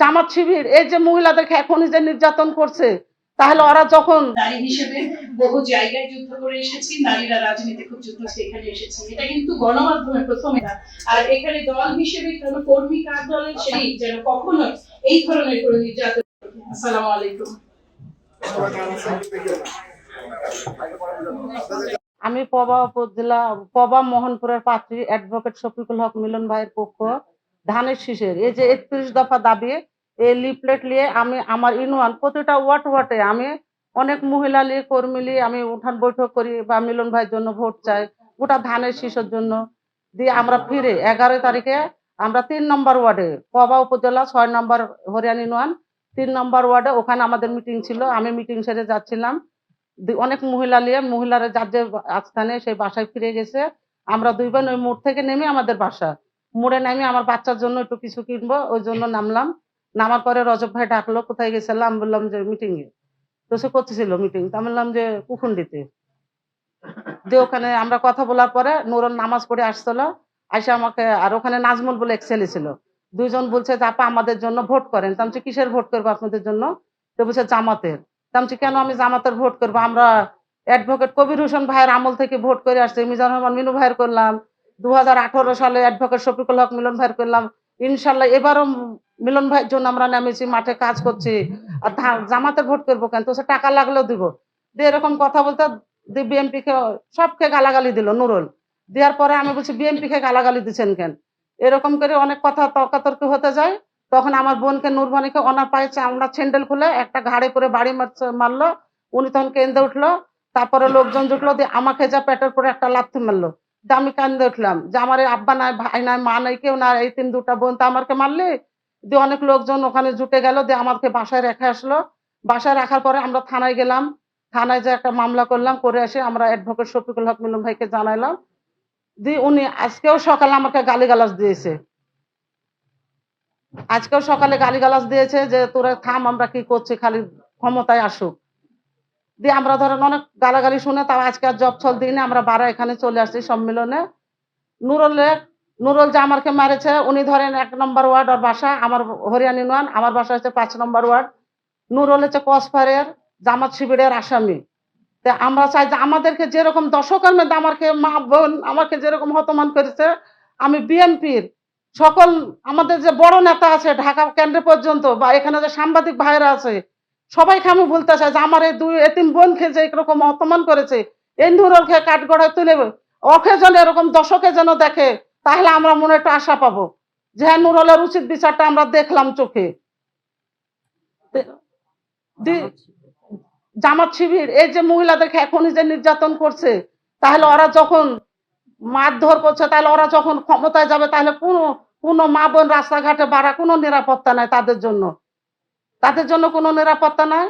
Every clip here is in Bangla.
জামাত শিবির এই যে মহিলাদেরকে এখন যে নির্যাতন করছে তাহলে ওরা যখন নারী হিসেবে বহু জায়গায় যুদ্ধ করে এসেছি নারীরা রাজনীতি খুব যুদ্ধ এখানে এসেছি। এটা কিন্তু গণমাধ্যমে প্রথম এটা। আর এখানে দল হিসেবে কোন কর্মী কার দলের সেই যেন কখনো এই ধরনের কোনো নির্যাতন আসসালামু আলাইকুম। আমি পবা উপজেলা পবা মোহনপুরের পাত্রী অ্যাডভোকেট শফিকুল হক মিলন ভাইয়ের পক্ষ। ধানের শীষের। এই যে একত্রিশ দফা দাবি, এই লিফলেট নিয়ে আমি আমার ইউনিয়ন প্রতিটা ওয়ার্ড ওয়ার্ডে আমি অনেক মহিলা নিয়ে কর্মী নিয়ে আমি উঠান বৈঠক করি বা মিলন ভাইয়ের জন্য ভোট চাই, গোটা ধানের শীষের জন্য। দিয়ে আমরা ফিরে এগারো তারিখে আমরা তিন নম্বর ওয়ার্ডে কবা উপজেলা ছয় নম্বর হরিয়ান ইউনিয়ন তিন নম্বর ওয়ার্ডে ওখানে আমাদের মিটিং ছিল, আমি মিটিং সেরে যাচ্ছিলাম। অনেক মহিলা নিয়ে মহিলারা যার যে স্থানে সেই বাসায় ফিরে গেছে। আমরা দুই বোন ওই মোড় থেকে নেমে আমাদের বাসা। মোড়ে নেমে আমার বাচ্চার জন্য একটু কিছু কিনবো, ওই জন্য নামলাম। নামার পরে রজব ভাই ডাকলো, কোথায় গেছিলাম বললাম যে মিটিং এ। তো সে করতেছিল মিটিং তা বললাম যে কুখুন্ডিতে। দিয়ে ওখানে আমরা কথা বলার পরে নুরন নামাজ পড়ে আসছিল। আসে আমাকে, আর ওখানে নাজমুল বলে এক ছেলে ছিল। দুইজন বলছে যে, আপা, আমাদের জন্য ভোট করেন। তো আমি কিসের ভোট করব আপনাদের জন্য? তো বলছে, জামাতের। তো আমি কেন আমি জামাতের ভোট করব? আমরা অ্যাডভোকেট কবির হোসেন ভাইয়ের আমল থেকে ভোট করে আসছি। মিজানুর রহমান মিনু ভাইয়ের করলাম। দু হাজার আঠারো সালে অ্যাডভোকেট শফিকুল হক মিলন ভাইয়ের করলাম ইনশাল্লাহ এবারও মিলন ভাইয়ের জন্য আমরা নেমেছি মাঠে কাজ করছি, আর জামাতে ভোট করব কেন? তো সে টাকা লাগলেও দিব। দিয়ে এরকম কথা বলতে বিএমপি কে সবকে গালাগালি দিল, নুরুল। দেওয়ার পরে আমি বলছি বিএমপি কে গালাগালি দিচ্ছেন কেন? এরকম করে অনেক কথা তর্কাতর্কি হতে যায়। তখন আমার বোনকে, নূরবানীকে ওনার পায়ে আমরা ছেন্ডেল খুলে একটা ঘাড়ে করে বাড়ি মারলো। উনি তখন কেন্দ্রে উঠল। তারপরে লোকজন জুটলো, দিয়ে আমাকে যা পেটের পরে একটা লাথি মারলো। দিয়ে আমি কান্দে উঠলাম যে আমার আব্বা নাই, ভাই নাই, মা নাই, কেউ না এই তিন দুটা বোন। তো আমাকে মারলে? দিয়ে অনেক লোকজন ওখানে জুটে গেল দিয়ে আমাকে বাসায় রেখে আসলো। বাসায় রাখার পরে আমরা থানায় গেলাম। থানায় যে একটা মামলা করলাম, করে এসে আমরা অ্যাডভোকেট শফিকুল হক মিলন ভাইকে জানাইলাম। দিয়ে উনি আজকেও সকালে আমাকে গালিগালাজ দিয়েছে। আজকেও সকালে গালিগালাজ দিয়েছে যে, তোরা থাম, আমরা কি করছি? খালি ক্ষমতায় আসুক। দিয়ে আমরা ধরেন অনেক গালাগালি শুনে তাও আজকে আর জব ছল দিনে আমরা বারা এখানে চলে আসছি সম্মেলনে। নুরলে নুরল যে আমাকে মারেছে, উনি ধরেন এক নম্বর ওয়ার্ড ওর বাসা, আমার হরিয়ানি ইউনিয়ন, আমার বাসা হচ্ছে পাঁচ নম্বর ওয়ার্ড। নুরল হচ্ছে কসফারের জামাত শিবিরের আসামি। তা আমরা চাই যে আমাদেরকে যেরকম দর্শকের মধ্যে আমাকে মা বোন আমাকে যেরকম হতমান করেছে, আমি বিএনপির সকল আমাদের যে বড় নেতা আছে ঢাকা কেন্দ্র পর্যন্ত বা এখানে যে সাংবাদিক ভাইরা আছে সবাইকে আমি বলতে চাই যে আমার এই দুই এতিম বোনকে যে এরকম অপমান করেছে এই নুরলকে কাঠগড়ায় তুলে ওকে যেন এরকম দশকে যেন দেখে তাহলে আমরা মনে একটা আশা পাবো। যে হ্যাঁ নুরলের উচিত বিচারটা আমরা দেখলাম চোখে। জামাত শিবির এই যে মহিলাদেরকে এখনই যে নির্যাতন করছে তাহলে ওরা যখন মারধর করছে তাহলে ওরা যখন ক্ষমতায় যাবে তাহলে কোনো কোনো মা বোন রাস্তাঘাটে বাড়া কোনো নিরাপত্তা নাই তাদের জন্য। তাদের জন্য কোনো নিরাপত্তা নাই।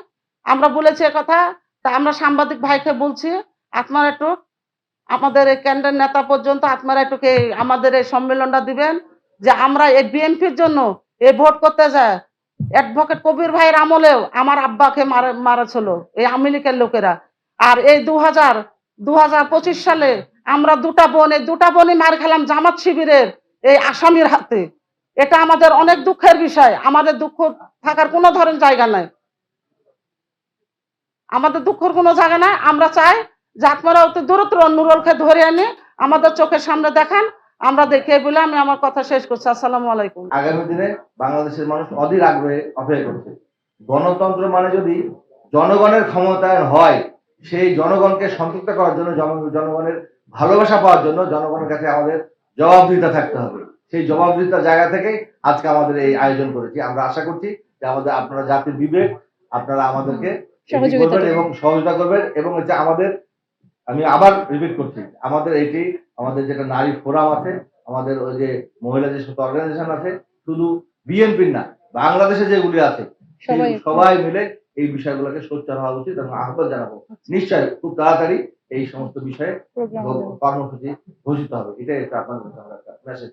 আমরা বলেছি কথা, তা আমরা সাংবাদিক ভাইকে বলছি, আপনারা একটু, আমাদের এই কেন্দ্রের নেতা পর্যন্ত আপনারা একটুকে আমাদের এই সম্মেলনটা দিবেন? যে আমরা এই বিএনপির জন্য এই ভোট করতে যায় অ্যাডভোকেট কবির ভাইয়ের আমলেও আমার আব্বাকে মারা মারাছিল এই আওয়ামী লীগের লোকেরা। আর এই দু হাজার দু হাজার পঁচিশ সালে আমরা দুটা বোন, এই দুটা বোনই মার খেলাম জামাত শিবিরের এই আসামির হাতে। এটা আমাদের অনেক দুঃখের বিষয়, আমাদের দুঃখ থাকার কোনো ধরন জায়গা নাই। আমাদের দুঃখের কোনো জায়গা নাই। আমরা চাই যে আপনারা অতি দূরত্ব নুরুলকে ধরে আনি। আমাদের চোখের সামনে দেখান। আমরা দেখে বলে আমি আমার কথা শেষ করছি। আসসালামু আলাইকুম। আগামী দিনে বাংলাদেশের মানুষ অধীর আগ্রহে অপেক্ষা করছে। গণতন্ত্র মানে যদি জনগণের ক্ষমতায়ন হয়, সেই জনগণকে সন্তুষ্ট করার জন্য জনগণের ভালোবাসা পাওয়ার জন্য জনগণের কাছে আমাদের জবাবদিহিতা থাকতে হবে। সেই জবাবদিহিতার জায়গা থেকে আজকে আমাদের এই আয়োজন করেছি। আমরা আশা করছি যে আমাদের আপনারা জাতির বিবেক আপনারা আমাদেরকে সহযোগিতা করবেন করবেন। এবং সহযোগিতা করবেন এবং হচ্ছে আমাদের আমি আবার রিপিট করছি আমাদের এটি আমাদের যেটা নারী ফোরাম আছে আমাদের ওই যে মহিলা যে সমস্ত অর্গানাইজেশন আছে শুধু বিএনপির না বাংলাদেশে যেগুলি আছে সবাই মিলে এই বিষয়গুলোকে সোচ্চার হওয়া উচিত এবং আহ্বান জানাব। নিশ্চয় খুব তাড়াতাড়ি এই সমস্ত বিষয়ে কর্মসূচি ঘোষিত হবে। এটাই একটা আপনার মেসেজ